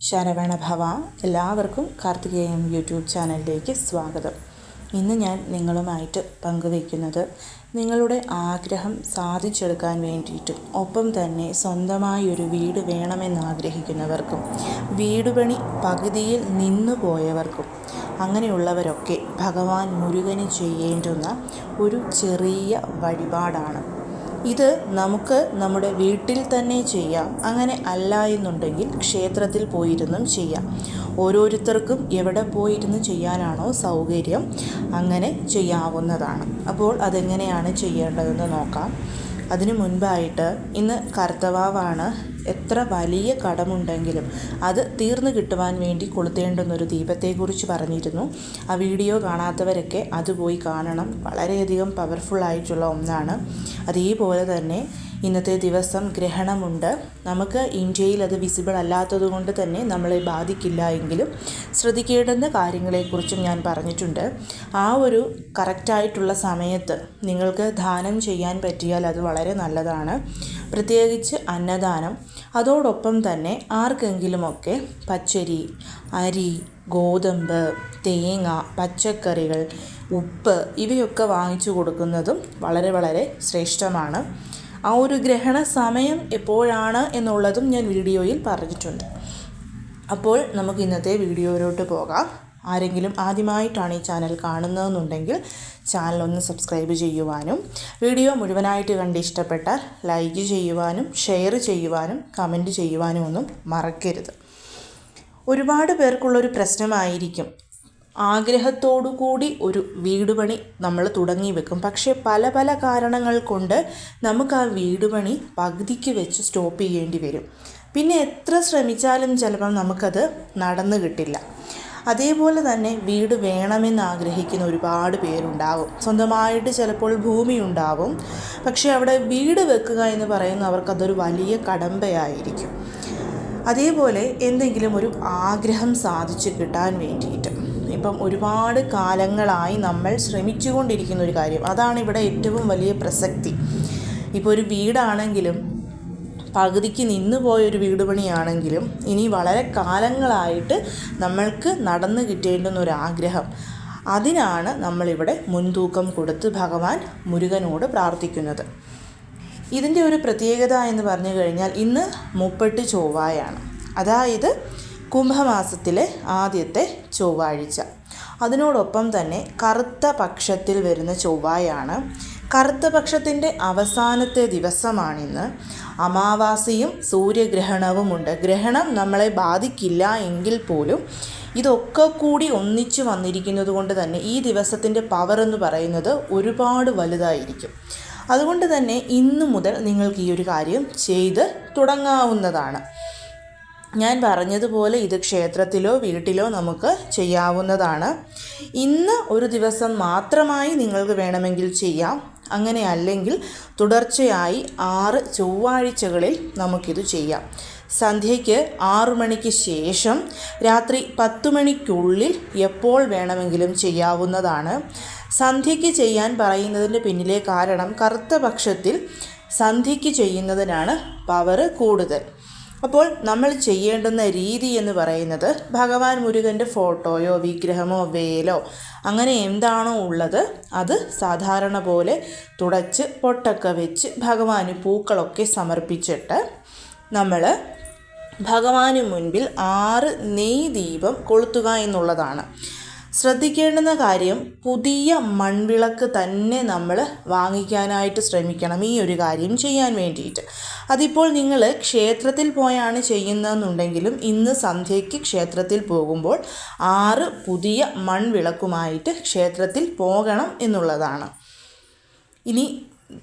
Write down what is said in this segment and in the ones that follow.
ശരവണ ഭവ എല്ലാവർക്കും കാർത്തികേയം യൂട്യൂബ് ചാനലിലേക്ക് സ്വാഗതം. ഇന്ന് ഞാൻ നിങ്ങളുമായിട്ട് പങ്കുവയ്ക്കുന്നത് നിങ്ങളുടെ ആഗ്രഹം സാധിച്ചെടുക്കാൻ വേണ്ടിയിട്ടും ഒപ്പം തന്നെ സ്വന്തമായൊരു വീട് വേണമെന്ന് ആഗ്രഹിക്കുന്നവർക്കും വീട് പണി പകുതിയിൽ നിന്നു പോയവർക്കും അങ്ങനെയുള്ളവരൊക്കെ ഭഗവാൻ മുരുകന് ചെയ്യേണ്ടുന്ന ഒരു ചെറിയ വഴിപാടാണ്. ഇത് നമുക്ക് നമ്മുടെ വീട്ടിൽ തന്നെ ചെയ്യാം. അങ്ങനെ അല്ല എന്നുണ്ടെങ്കിൽ ക്ഷേത്രത്തിൽ പോയിരുന്നും ചെയ്യാം. ഓരോരുത്തർക്കും എവിടെ പോയിരുന്ന് ചെയ്യാനാണോ സൗകര്യം അങ്ങനെ ചെയ്യാവുന്നതാണ്. അപ്പോൾ അതെങ്ങനെയാണ് ചെയ്യേണ്ടതെന്ന് നോക്കാം. അതിനു മുൻപായിട്ട് ഇന്ന് കർത്തവാവാണ് എത്ര വലിയ കടമുണ്ടെങ്കിലും അത് തീർന്നു കിട്ടുവാൻ വേണ്ടി കൊളുത്തേണ്ടുന്നൊരു ദീപത്തെക്കുറിച്ച് പറഞ്ഞിരുന്നു. ആ വീഡിയോ കാണാത്തവരൊക്കെ അത് പോയി കാണണം. വളരെയധികം പവർഫുൾ ആയിട്ടുള്ള ഒന്നാണ്. അതേപോലെ തന്നെ ഇന്നത്തെ ദിവസം ഗ്രഹണമുണ്ട്. നമുക്ക് ഇന്ത്യയിൽ അത് വിസിബിൾ അല്ലാത്തത് കൊണ്ട് തന്നെ നമ്മളെ ബാധിക്കില്ല എങ്കിലും ശ്രദ്ധിക്കേണ്ടുന്ന കാര്യങ്ങളെക്കുറിച്ചും ഞാൻ പറഞ്ഞിട്ടുണ്ട്. ആ ഒരു കറക്റ്റായിട്ടുള്ള സമയത്ത് നിങ്ങൾക്ക് ദാനം ചെയ്യാൻ പറ്റിയാൽ അത് വളരെ നല്ലതാണ്. പ്രത്യേകിച്ച് അന്നദാനം. അതോടൊപ്പം തന്നെ ആർക്കെങ്കിലുമൊക്കെ പച്ചരി അരി ഗോതമ്പ് തേങ്ങ പച്ചക്കറികൾ ഉപ്പ് ഇവയൊക്കെ വാങ്ങിച്ചു കൊടുക്കുന്നതും വളരെ വളരെ ശ്രേഷ്ഠമാണ്. ആ ഒരു ഗ്രഹണ സമയം എപ്പോഴാണ് എന്നുള്ളതും ഞാൻ വീഡിയോയിൽ പറഞ്ഞിട്ടുണ്ട്. അപ്പോൾ നമുക്ക് ഇന്നത്തെ വീഡിയോയിലോട്ട് പോകാം. ആരെങ്കിലും ആദ്യമായിട്ടാണ് ഈ ചാനൽ കാണുന്നതെന്നുണ്ടെങ്കിൽ ചാനൽ ഒന്ന് സബ്സ്ക്രൈബ് ചെയ്യുവാനും വീഡിയോ മുഴുവനായിട്ട് കണ്ട് ഇഷ്ടപ്പെട്ടാൽ ലൈക്ക് ചെയ്യുവാനും ഷെയർ ചെയ്യുവാനും കമന്റ് ചെയ്യുവാനും ഒന്നും മറക്കരുത്. ഒരുപാട് പേർക്കുള്ളൊരു പ്രശ്നമായിരിക്കും കൂടി ഒരു വീട് പണി നമ്മൾ തുടങ്ങി വെക്കും. പക്ഷേ പല പല കാരണങ്ങൾ കൊണ്ട് നമുക്ക് ആ വീട് പണി പകുതിക്ക് വെച്ച് സ്റ്റോപ്പ് ചെയ്യേണ്ടി വരും. പിന്നെ എത്ര ശ്രമിച്ചാലും ചിലപ്പം നമുക്കത് നടന്നു കിട്ടില്ല. അതേപോലെ തന്നെ വീട് വേണമെന്ന് ആഗ്രഹിക്കുന്ന ഒരുപാട് പേരുണ്ടാവും. സ്വന്തമായിട്ട് ചിലപ്പോൾ ഭൂമി ഉണ്ടാവും. പക്ഷേ അവിടെ വീട് വെക്കുക എന്ന് പറയുന്ന അവർക്കതൊരു വലിയ കടമ്പയായിരിക്കും. അതേപോലെ എന്തെങ്കിലും ഒരു ആഗ്രഹം സാധിച്ചു കിട്ടാൻ വേണ്ടിയിട്ട്. ഇപ്പം ഒരുപാട് കാലങ്ങളായി നമ്മൾ ശ്രമിച്ചുകൊണ്ടിരിക്കുന്ന ഒരു കാര്യം. അതാണ് ഇവിടെ ഏറ്റവും വലിയ പ്രസക്തി. ഇപ്പോൾ ഒരു വീടാണെങ്കിലും പകുതിക്ക് നിന്ന് പോയൊരു വീട് പണിയാണെങ്കിലും ഇനി വളരെ കാലങ്ങളായിട്ട് നമ്മൾക്ക് നടന്നു കിട്ടേണ്ടുന്ന ഒരു ആഗ്രഹം അതിനാണ് നമ്മളിവിടെ മുൻതൂക്കം കൊടുത്ത് ഭഗവാൻ മുരുകനോട് പ്രാർത്ഥിക്കുന്നത്. ഇതിന്റെ ഒരു പ്രത്യേകത എന്ന് പറഞ്ഞു കഴിഞ്ഞാൽ ഇന്ന് മുപ്പെട്ട് ചൊവ്വായാണ്. അതായത് കുംഭമാസത്തിലെ ആദ്യത്തെ ചൊവ്വാഴ്ച. അതിനോടൊപ്പം തന്നെ കറുത്ത പക്ഷത്തിൽ വരുന്ന ചൊവ്വായാണ്. കറുത്ത പക്ഷത്തിന്റെ അവസാനത്തെ ദിവസമാണിന്ന്. അമാവാസിയും സൂര്യഗ്രഹണവുമുണ്ട്. ഗ്രഹണം നമ്മളെ ബാധിക്കില്ല എങ്കിൽ പോലും ഇതൊക്കെ കൂടി ഒന്നിച്ചു വന്നിരിക്കുന്നത് കൊണ്ട് തന്നെ ഈ ദിവസത്തിന്റെ പവർ എന്ന് പറയുന്നത് ഒരുപാട് വലുതായിരിക്കും. അതുകൊണ്ട് തന്നെ ഇന്നു മുതൽ നിങ്ങൾക്ക് ഈ ഒരു കാര്യം ചെയ്ത് തുടങ്ങാവുന്നതാണ്. ഞാൻ പറഞ്ഞതുപോലെ ഇത് ക്ഷേത്രത്തിലോ വീട്ടിലോ നമുക്ക് ചെയ്യാവുന്നതാണ്. ഇന്ന് ഒരു ദിവസം മാത്രമായി നിങ്ങൾക്ക് വേണമെങ്കിൽ ചെയ്യാം. അങ്ങനെ അല്ലെങ്കിൽ തുടർച്ചയായി ആറ് ചൊവ്വാഴ്ചകളിൽ നമുക്കിത് ചെയ്യാം. സന്ധ്യയ്ക്ക് ആറു മണിക്ക് ശേഷം രാത്രി പത്ത് മണിക്കുള്ളിൽ എപ്പോൾ വേണമെങ്കിലും ചെയ്യാവുന്നതാണ്. സന്ധ്യയ്ക്ക് ചെയ്യാൻ പറയുന്നതിന്റെ പിന്നിലെ കാരണം കറുത്ത പക്ഷത്തിൽ സന്ധ്യയ്ക്ക് ചെയ്യുന്നതിനാണ് പവർ കൂടുതൽ. അപ്പോൾ നമ്മൾ ചെയ്യേണ്ടുന്ന രീതി എന്ന് പറയുന്നത് ഭഗവാൻ മുരുകന്റെ ഫോട്ടോയോ വിഗ്രഹമോ വേലോ അങ്ങനെ എന്താണോ ഉള്ളത് അത് സാധാരണ പോലെ തുടച്ച് പൊട്ടൊക്കെ വെച്ച് ഭഗവാന് പൂക്കളൊക്കെ സമർപ്പിച്ചിട്ട് നമ്മൾ ഭഗവാന് മുൻപിൽ ആറ് നെയ് ദീപം കൊളുത്തുക എന്നുള്ളതാണ്. ശ്രദ്ധിക്കേണ്ടുന്ന കാര്യം പുതിയ മൺവിളക്ക് തന്നെ നമ്മൾ വാങ്ങിക്കാനായിട്ട് ശ്രമിക്കണം ഈ ഒരു കാര്യം ചെയ്യാൻ വേണ്ടിയിട്ട്. അതിപ്പോൾ നിങ്ങൾ ക്ഷേത്രത്തിൽ പോയാണ് ചെയ്യുന്നതെന്നുണ്ടെങ്കിലും ഇന്ന് സന്ധ്യയ്ക്ക് ക്ഷേത്രത്തിൽ പോകുമ്പോൾ ആറ് പുതിയ മൺവിളക്കുമായിട്ട് ക്ഷേത്രത്തിൽ പോകണം എന്നുള്ളതാണ്. ഇനി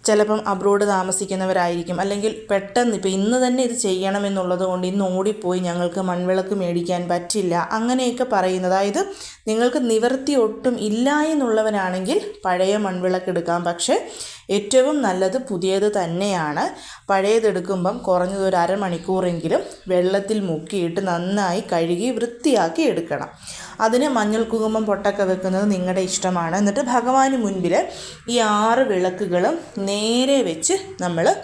ചിലപ്പം അബ്രോഡ് താമസിക്കുന്നവരായിരിക്കും. അല്ലെങ്കിൽ പെട്ടെന്ന് ഇപ്പോൾ ഇന്ന് തന്നെ ഇത് ചെയ്യണമെന്നുള്ളത് കൊണ്ട് ഇന്ന് ഓടിപ്പോയി ഞങ്ങൾക്ക് മൺവിളക്ക് മേടിക്കാൻ പറ്റില്ല. അങ്ങനെയൊക്കെ പറയുന്നത്. അതായത് നിങ്ങൾക്ക് നിവർത്തി ഒട്ടും ഇല്ല എന്നുള്ളവനാണെങ്കിൽ പഴയ മൺവിളക്ക് എടുക്കാം. പക്ഷേ ഏറ്റവും നല്ലത് പുതിയത് തന്നെയാണ്. പഴയതെടുക്കുമ്പം കുറഞ്ഞത് ഒരു അരമണിക്കൂറെങ്കിലും വെള്ളത്തിൽ മുക്കിയിട്ട് നന്നായി കഴുകി വൃത്തിയാക്കി എടുക്കണം. അതിന് മഞ്ഞൾ കുങ്കുമം പൊട്ടൊക്കെ വെക്കുന്നത് നിങ്ങളുടെ ഇഷ്ടമാണ്. എന്നിട്ട് ഭഗവാന് മുൻപിൽ ഈ ആറ് വിളക്കുകളും നേരെ വെച്ച് നമ്മൾ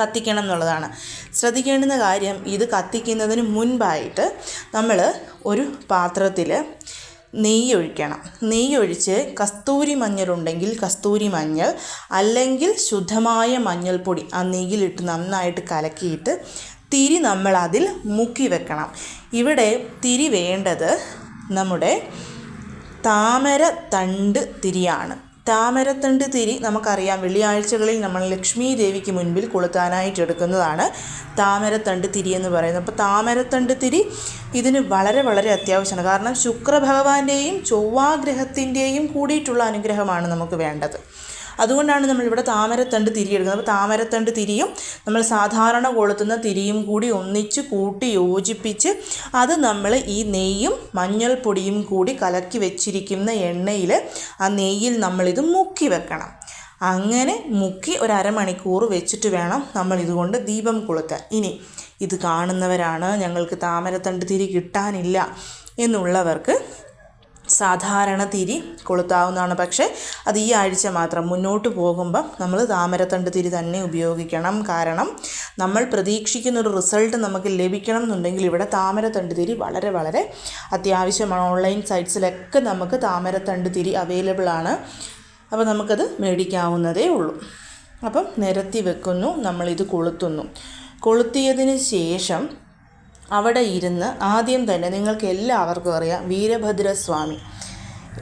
കത്തിക്കണം എന്നുള്ളതാണ്. ശ്രദ്ധിക്കേണ്ടുന്ന കാര്യം ഇത് കത്തിക്കുന്നതിന് മുൻപായിട്ട് നമ്മൾ ഒരു പാത്രത്തിൽ നെയ്യ് ഒഴിക്കണം നെയ്യ് ഒഴിച്ച് കസ്തൂരി മഞ്ഞളുണ്ടെങ്കിൽ കസ്തൂരി മഞ്ഞൾ അല്ലെങ്കിൽ ശുദ്ധമായ മഞ്ഞൾപ്പൊടി ആ നെയ്യിലിട്ട് നന്നായിട്ട് കലക്കിയിട്ട് തിരി നമ്മൾ അതിൽ മുക്കി വെക്കണം. ഇവിടെ തിരി വേണ്ടത് നമ്മുടെ താമര തണ്ട് തിരിയാണ്. താമരത്തണ്ട് തിരി നമുക്കറിയാം. വെള്ളിയാഴ്ചകളിൽ നമ്മൾ ലക്ഷ്മി ദേവിക്ക് മുൻപിൽ കൊളുത്താനായിട്ട് എടുക്കുന്നതാണ് താമരത്തണ്ട് തിരി എന്ന് പറയുന്നത്. അപ്പോൾ താമരത്തണ്ട് തിരി ഇതിന് വളരെ വളരെ അത്യാവശ്യമാണ്. കാരണം ശുക്രഭഗവാന്റെയും ചൊവ്വാഗ്രഹത്തിന്റെയും കൂടിയിട്ടുള്ള അനുഗ്രഹമാണ് നമുക്ക് വേണ്ടത്. അതുകൊണ്ടാണ് നമ്മളിവിടെ താമരത്തണ്ട് തിരിയെടുക്കുന്നത് അപ്പോൾ താമരത്തണ്ട് തിരിയും നമ്മൾ സാധാരണ കൊളുത്തുന്ന തിരിയും കൂടി ഒന്നിച്ച് കൂട്ടി യോജിപ്പിച്ച് അത് നമ്മൾ ഈ നെയ്യും മഞ്ഞൾപ്പൊടിയും കൂടി കലക്കി വെച്ചിരിക്കുന്ന എണ്ണയിൽ ആ നെയ്യിൽ നമ്മളിത് മുക്കി വെക്കണം. അങ്ങനെ മുക്കി ഒരു അരമണിക്കൂർ വെച്ചിട്ട് വേണം നമ്മൾ ഇതുകൊണ്ട് ദീപം കൊളുത്താൻ. ഇനി ഇത് കാണുന്നവരാണ് ഞങ്ങൾക്ക് താമരത്തണ്ട് തിരി കിട്ടാനില്ല എന്നുള്ളവർക്ക് സാധാരണ തിരി കൊളുത്താവുന്നതാണ്. പക്ഷേ അത് ഈ ആഴ്ച മാത്രം മുന്നോട്ട് പോകുമ്പം നമ്മൾ താമരത്തണ്ട് തിരി തന്നെ ഉപയോഗിക്കണം. കാരണം നമ്മൾ പ്രതീക്ഷിക്കുന്ന ഒരു റിസൾട്ട് നമുക്ക് ലഭിക്കണം എന്നുണ്ടെങ്കിൽ ഇവിടെ താമരത്തണ്ട് തിരി വളരെ വളരെ അത്യാവശ്യമാണ്. ഓൺലൈൻ സൈറ്റ്സിലൊക്കെ നമുക്ക് താമരത്തണ്ട് തിരി അവൈലബിൾ ആണ്. അപ്പോൾ നമുക്കത് മേടിക്കാവുന്നതേ ഉള്ളൂ. അപ്പം നിരത്തി വെക്കുന്നു നമ്മളിത് കൊളുത്തുന്നു. കൊളുത്തിയതിന് ശേഷം അവിടെ ഇരുന്ന് ആദ്യം തന്നെ നിങ്ങൾക്ക് എല്ലാവർക്കും അറിയാം വീരഭദ്രസ്വാമി.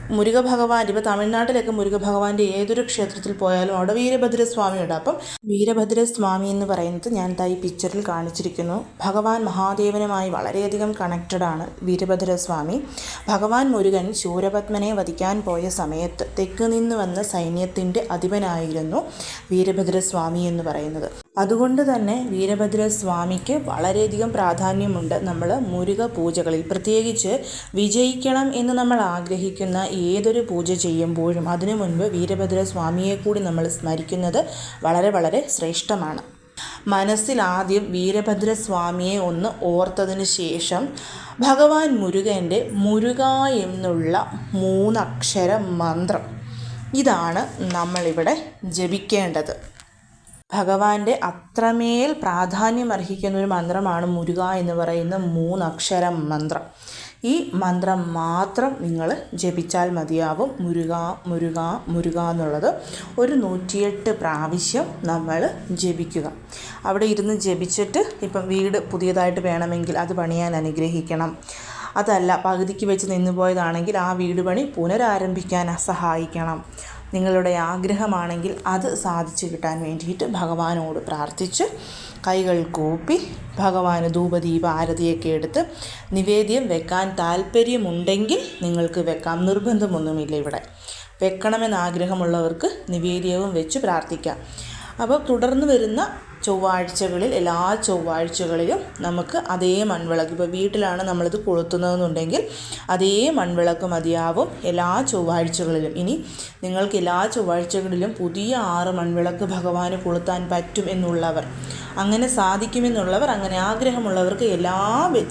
മുരുകഭഗവാൻ ഇപ്പോൾ തമിഴ്നാട്ടിലൊക്കെ മുരുകഭഗവാന്റെ ഏതൊരു ക്ഷേത്രത്തിൽ പോയാലും അവിടെ വീരഭദ്രസ്വാമി ഉണ്ട് അപ്പം വീരഭദ്രസ്വാമി എന്ന് പറയുന്നത് ഞാൻ ഈ പിക്ചറിൽ കാണിച്ചിരിക്കുന്നു. ഭഗവാൻ മഹാദേവനുമായി വളരെയധികം കണക്റ്റഡ് ആണ് വീരഭദ്രസ്വാമി. ഭഗവാൻ മുരുകൻ ശൂരപത്മനെ വധിക്കാൻ പോയ സമയത്ത് തെക്ക് നിന്ന് വന്ന സൈന്യത്തിന്റെ അധിപനായിരുന്നു വീരഭദ്രസ്വാമി എന്ന് പറയുന്നത്. അതുകൊണ്ട് തന്നെ വീരഭദ്രസ്വാമിക്ക് വളരെയധികം പ്രാധാന്യമുണ്ട് നമ്മൾ മുരുക പൂജകളിൽ പ്രത്യേകിച്ച് വിജയിക്കണം എന്ന് നമ്മൾ ആഗ്രഹിക്കുന്ന ഏതൊരു പൂജ ചെയ്യുമ്പോഴും അതിനു മുൻപ് വീരഭദ്രസ്വാമിയെ കൂടി നമ്മൾ സ്മരിക്കുന്നത് വളരെ വളരെ ശ്രേഷ്ഠമാണ്. മനസ്സിൽ ആദ്യം വീരഭദ്രസ്വാമിയെ ഒന്ന് ഓർത്തതിന് ശേഷം ഭഗവാൻ മുരുകന്റെ മുരുക എന്നുള്ള മൂന്നക്ഷര മന്ത്രം ഇതാണ് നമ്മളിവിടെ ജപിക്കേണ്ടത്. ഭഗവാന്റെ അത്രമേൽ പ്രാധാന്യം അർഹിക്കുന്ന ഒരു മന്ത്രമാണ് മുരുക എന്ന് പറയുന്ന മൂന്നക്ഷരം മന്ത്രം. ഈ മന്ത്രം മാത്രം നിങ്ങൾ ജപിച്ചാൽ മതിയാവും. മുരുക മുരുക മുരുക എന്നുള്ളത് ഒരു നൂറ്റിയെട്ട് പ്രാവശ്യം നമ്മൾ ജപിക്കുക. അവിടെ ഇരുന്ന് ജപിച്ചിട്ട് ഇപ്പം വീട് പുതിയതായിട്ട് വേണമെങ്കിൽ അത് പണിയാൻ അനുഗ്രഹിക്കണം. അതല്ല പകുതിക്ക് വെച്ച് നിന്നുപോയതാണെങ്കിൽ ആ വീട് പണി പുനരാരംഭിക്കാൻ സഹായിക്കണം. നിങ്ങളുടെ ആഗ്രഹമാണെങ്കിൽ അത് സാധിച്ചു കിട്ടാൻ വേണ്ടിയിട്ട് ഭഗവാനോട് പ്രാർത്ഥിച്ച് കൈകൾ കൂപ്പി ഭഗവാന് ധൂപദീപ ആരതിയൊക്കെ എടുത്ത് നിവേദ്യം വെക്കാൻ താല്പര്യമുണ്ടെങ്കിൽ നിങ്ങൾക്ക് വെക്കാം. നിർബന്ധമൊന്നുമില്ല ഇവിടെ. വെക്കണമെന്ന് ആഗ്രഹമുള്ളവർക്ക് നിവേദ്യവും വെച്ച് പ്രാർത്ഥിക്കാം. അപ്പോൾ തുടർന്ന് വരുന്ന ചൊവ്വാഴ്ചകളിൽ എല്ലാ ചൊവ്വാഴ്ചകളിലും നമുക്ക് അതേ മൺവിളക്ക് ഇപ്പോൾ വീട്ടിലാണ് നമ്മളിത് കൊളുത്തുന്നതെന്നുണ്ടെങ്കിൽ അതേ മൺവിളക്ക് മതിയാവും എല്ലാ ചൊവ്വാഴ്ചകളിലും. ഇനി നിങ്ങൾക്ക് എല്ലാ ചൊവ്വാഴ്ചകളിലും പുതിയ ആറ് മൺവിളക്ക് ഭഗവാന് കൊളുത്താൻ പറ്റും എന്നുള്ളവർ അങ്ങനെ സാധിക്കുമെന്നുള്ളവർ അങ്ങനെ ആഗ്രഹമുള്ളവർക്ക് എല്ലാ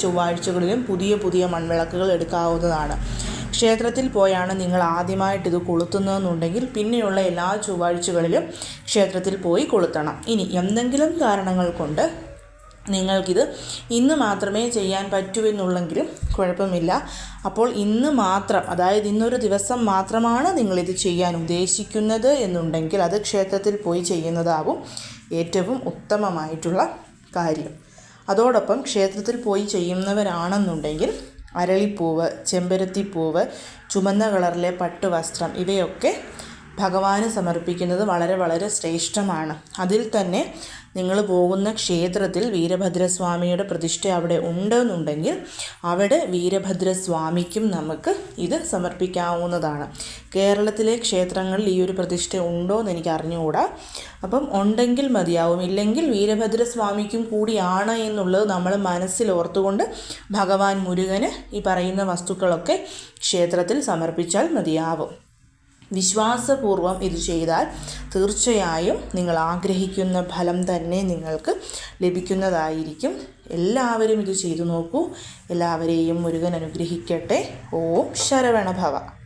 ചൊവ്വാഴ്ചകളിലും പുതിയ പുതിയ മൺവിളക്കുകൾ എടുക്കാവുന്നതാണ്. ക്ഷേത്രത്തിൽ പോയാണ് നിങ്ങൾ ആദ്യമായിട്ട് ഇത് കൊളുത്തുന്നതെന്നുണ്ടെങ്കിൽ പിന്നെയുള്ള എല്ലാ ചൊവ്വാഴ്ചകളിലും ക്ഷേത്രത്തിൽ പോയി കൊളുത്തണം. ഇനി എന്തെങ്കിലും കാരണങ്ങൾ കൊണ്ട് നിങ്ങൾക്കിത് ഇന്ന് മാത്രമേ ചെയ്യാൻ പറ്റൂ എന്നുള്ളെങ്കിലും കുഴപ്പമില്ല. അപ്പോൾ ഇന്ന് മാത്രം അതായത് ഇന്നൊരു ദിവസം മാത്രമാണ് നിങ്ങളിത് ചെയ്യാൻ ഉദ്ദേശിക്കുന്നത് എന്നുണ്ടെങ്കിൽ അത് ക്ഷേത്രത്തിൽ പോയി ചെയ്യുന്നതാവും ഏറ്റവും ഉത്തമമായിട്ടുള്ള കാര്യം. അതോടൊപ്പം ക്ഷേത്രത്തിൽ പോയി ചെയ്യുന്നവരാണെന്നുണ്ടെങ്കിൽ അരളിപ്പൂവ് ചെമ്പരത്തിപ്പൂവ് ചുമന്ന കളറിലെ പട്ടുവസ്ത്രം ഇവയൊക്കെ ഭഗവാന് സമർപ്പിക്കുന്നത് വളരെ വളരെ ശ്രേഷ്ഠമാണ്. അതിൽ തന്നെ നിങ്ങൾ പോകുന്ന ക്ഷേത്രത്തിൽ വീരഭദ്രസ്വാമിയുടെ പ്രതിഷ്ഠ അവിടെ ഉണ്ടെന്നുണ്ടെങ്കിൽ അവിടെ വീരഭദ്രസ്വാമിക്കും നമുക്ക് ഇത് സമർപ്പിക്കാവുന്നതാണ്. കേരളത്തിലെ ക്ഷേത്രങ്ങളിൽ ഈ ഒരു പ്രതിഷ്ഠ ഉണ്ടോ എന്ന് എനിക്ക് അറിഞ്ഞുകൂടാ. അപ്പം ഉണ്ടെങ്കിൽ മതിയാവും. ഇല്ലെങ്കിൽ വീരഭദ്രസ്വാമിക്കും കൂടിയാണ് എന്നുള്ളത് നമ്മൾ മനസ്സിൽ ഓർത്തുകൊണ്ട് ഭഗവാൻ മുരുകന് ഈ പറയുന്ന വസ്തുക്കളൊക്കെ ക്ഷേത്രത്തിൽ സമർപ്പിച്ചാൽ മതിയാവും. വിശ്വാസപൂർവം ഇത് ചെയ്താൽ തീർച്ചയായും നിങ്ങൾ ആഗ്രഹിക്കുന്ന ഫലം തന്നെ നിങ്ങൾക്ക് ലഭിക്കുന്നതായിരിക്കും. എല്ലാവരും ഇത് ചെയ്തു നോക്കൂ. എല്ലാവരെയും മുരുകൻ അനുഗ്രഹിക്കട്ടെ. ഓം ശരവണഭവ.